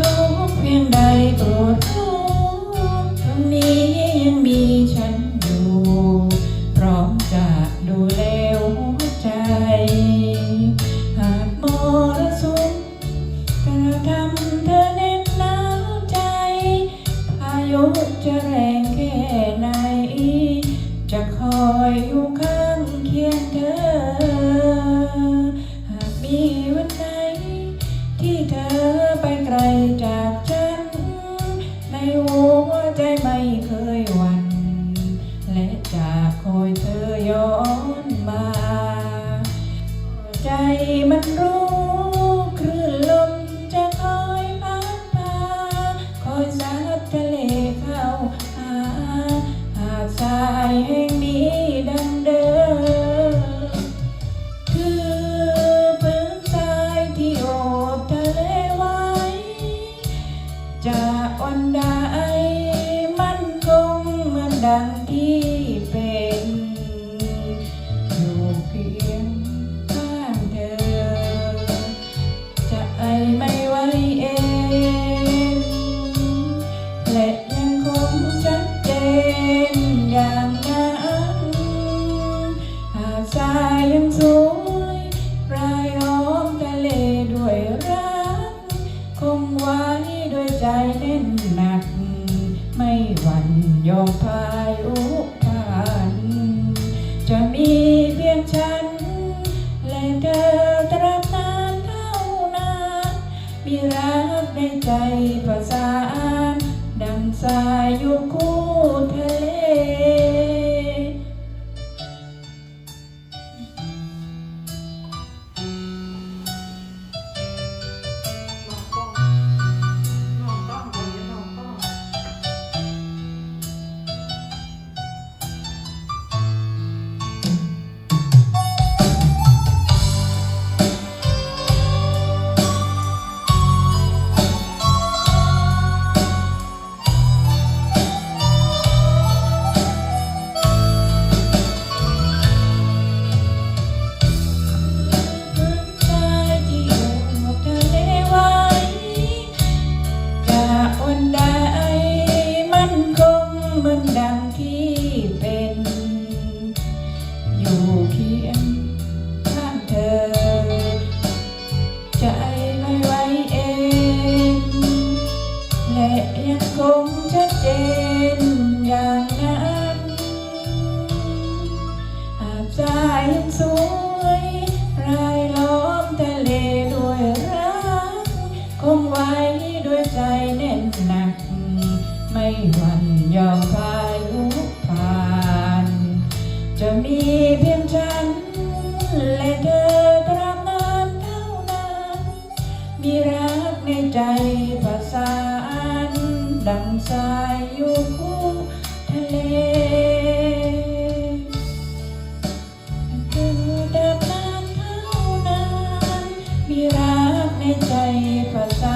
ทุกเพียงใดโปรดรู้ ใน ดังที่เป็นอยู่เพียงข้างเธอจะไอไม่ไหวเองและยังคงชัดเจนอย่าง มีรักในใจภาษานดังสายอยู่คู่ เหมือนดังที่เป็น อยู่เคียงข้างเธอ ใจไม่ไหวเอง และยังคงชัดเจนอย่างนั้นอาจจะยังสวานยอมพายุผ่าน จะมีเพียงฉันและเธอตราบนานเท่านั้น มีรักในใจภาษาอันดังสายอยู่คู่ทะเลภาษา